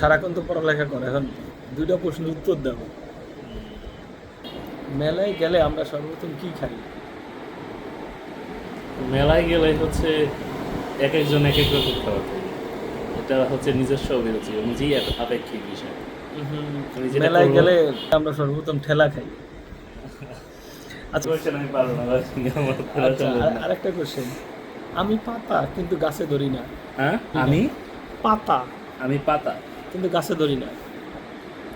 সারাক্ষণ তো পড়ালেখা করে এখন দুইটা প্রশ্নের উত্তর দেবো। মেলায় গেলে আমরা সর্বপ্রথম কি খাই? মেলায় গেলে হচ্ছে এক একজন এক এক রকম খাবার খাই। এটা হচ্ছে নিজস্ব অভিরুচি অনুযায়ী এক আপেক্ষিক বিষয়। মেলায় গেলে আমরা সর্বপ্রথম ঠেলা খাই। আচ্ছা আমি পারব আচ্ছা না। আরেকটা কোশ্চেন আমি পাতা কিন্তু গাছে ধরি না। হ্যাঁ। আমি? পাতা। আমি পাতা। কিন্তু গাছে ধরি না।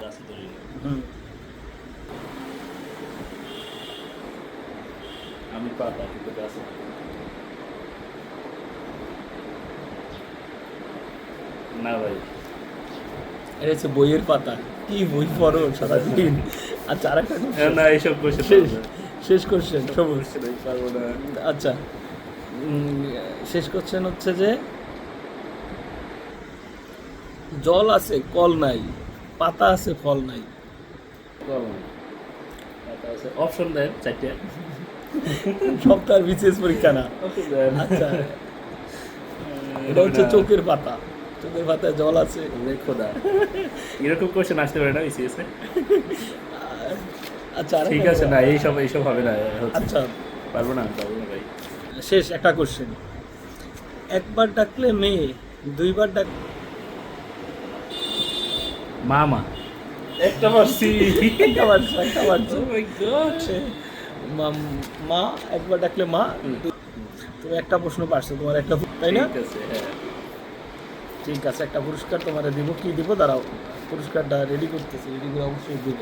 গাছে ধরি না। আমি পাতা কিন্তু গাছে না। ভাই। এটা হচ্ছে বইয়ের পাতা। কি বই পড়ো সারাদিন? আচ্ছা হ্যাঁ, question। না এইসব কোয়েশ্চেন শেষ শেষ কোশ্চেন সবুজ। পারব না। আচ্ছা। শেষ কোশ্চেন হচ্ছে যে জল আছে কল নাই পাতা আছে ফল নাই। অপশন দেন চারটে। সপ্তাহ বিসিএস পরীক্ষা না। আচ্ছা। এটা হচ্ছে চোখের পাতা। চোখের পাতায় জল আছে। খোদা। এরকম কোশ্চেন আসতে পারে না বিসিএস আচ্ছা ঠিক আছে না এইসব এইসব হবে না আচ্ছা। পারব না পারব না ভাই। শেষ একটা কোশ্চেন একবার ডাকলে মেয়ে দুইবার ডাক মামা। একটা পারছি একটা বাড়ছে একটা বাড়ছে Oh. মা- একবার ডাকলে মা তুমি একটা প্রশ্ন পারছ তোমার একটা তাই না? ঠিক আছে হ্যাঁ। ঠিক আছে একটা পুরস্কার তোমার দিব কি দিব? দাঁড়াও পুরস্কারটা রেডি করতেছি রেডি করে অবশ্যই দিব।